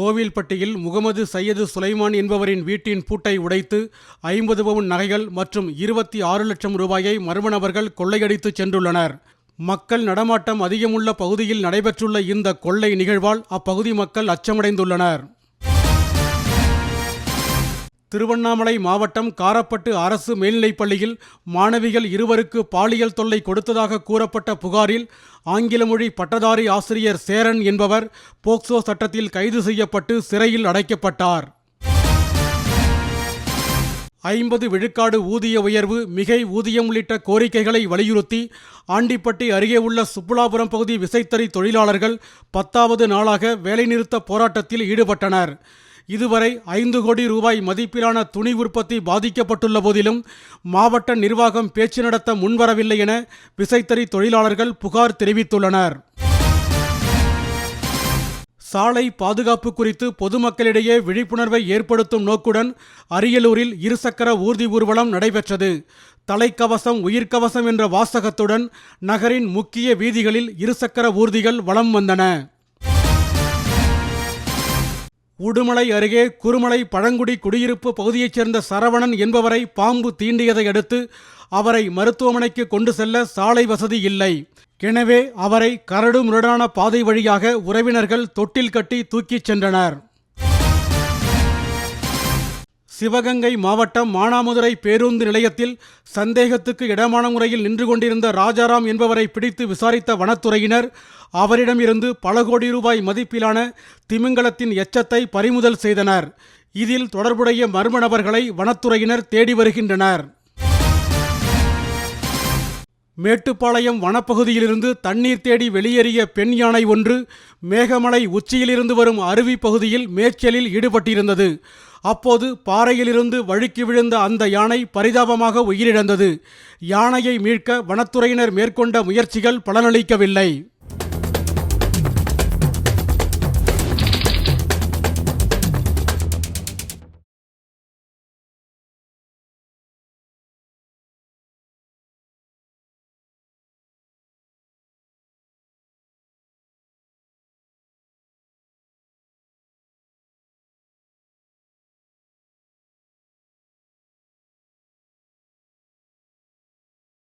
கோவில்பட்டியில் முகமது சையது சுலைமான் என்பவரின் வீட்டின் பூட்டை உடைத்து ஐம்பது பவுன் நகைகள் மற்றும் இருபத்தி ஆறு லட்சம் ரூபாயை மர்ம நபர்கள் கொள்ளையடித்து சென்றுள்ளனர். மக்கள் நடமாட்டம் அதிகமுள்ள பகுதியில் நடைபெற்றுள்ள இந்த கொள்ளை நிகழ்வால் அப்பகுதி மக்கள் அச்சமடைந்துள்ளனர். திருவண்ணாமலை மாவட்டம் காரப்பட்டு அரசு மேல்நிலைப்பள்ளியில் மாணவிகள் இருவருக்கு பாலியல் தொல்லை கொடுத்ததாக கூறப்பட்ட புகாரில் ஆங்கில மொழி பட்டதாரி ஆசிரியர் சேரன் என்பவர் போக்சோ சட்டத்தில் கைது செய்யப்பட்டு சிறையில் அடைக்கப்பட்டார். ஐம்பது விழுக்காடு ஊதிய உயர்வு மிகை ஊதியம் உள்ளிட்ட கோரிக்கைகளை வலியுறுத்தி ஆண்டிப்பட்டி அருகே உள்ள சுப்புலாபுரம் பகுதி விசைத்தறி தொழிலாளர்கள் பத்தாவது நாளாக வேலைநிறுத்த போராட்டத்தில் ஈடுபட்டனர். இதுவரை ஐந்து கோடி ரூபாய் மதிப்பிலான துணி உற்பத்தி பாதிக்கப்பட்டுள்ள போதிலும் மாவட்ட நிர்வாகம் பேச்சு நடத்த முன்வரவில்லை என விசைத்தறி தொழிலாளர்கள் புகார் தெரிவித்துள்ளனர். சாலை பாதுகாப்பு குறித்து பொதுமக்களிடையே விழிப்புணர்வை ஏற்படுத்தும் நோக்குடன் அரியலூரில் இருசக்கர ஊர்தி ஊர்வலம் நடைபெற்றது. தலைக்கவசம் உயிர்க்கவசம் என்ற வாசகத்துடன் நகரின் முக்கிய வீதிகளில் இருசக்கர ஊர்திகள் வலம் வந்தன. உடுமலை அருகே குறுமலை பழங்குடி குடியிருப்பு பகுதியைச் சேர்ந்த சரவணன் என்பவரை பாம்பு தீண்டியதை அடுத்து அவரை மருத்துவமனைக்கு கொண்டு செல்ல சாலை வசதி இல்லை. எனவே அவரை கரடு முரடான பாதை வழியாக உறவினர்கள் தொட்டில் கட்டி தூக்கிச் சென்றனர். சிவகங்கை மாவட்டம் மானாமதுரை பேருந்து நிலையத்தில் சந்தேகத்துக்கு இடமான முறையில் நின்று கொண்டிருந்த ராஜாராம் என்பவரை பிடித்து விசாரித்த வனத்துறையினர் அவரிடமிருந்து பல கோடி ரூபாய் மதிப்பிலான திமிங்கலத்தின் எச்சத்தை பறிமுதல் செய்தனர். இதில் தொடர்புடைய மர்ம நபர்களை வனத்துறையினர் தேடி வருகின்றனர். மேட்டுப்பாளையம் வனப்பகுதியிலிருந்து தண்ணீர் தேடி வெளியேறிய பெண் யானை ஒன்று மேகமலை உச்சியிலிருந்து வரும் அருவி பகுதியில் மேய்ச்சலில் ஈடுபட்டிருந்தது. அப்போது பாறையிலிருந்து வழுக்கி விழுந்த அந்த யானை பரிதாபமாக உயிரிழந்தது. யானையை மீட்க வனத்துறையினர் மேற்கொண்ட முயற்சிகள் பலனளிக்கவில்லை.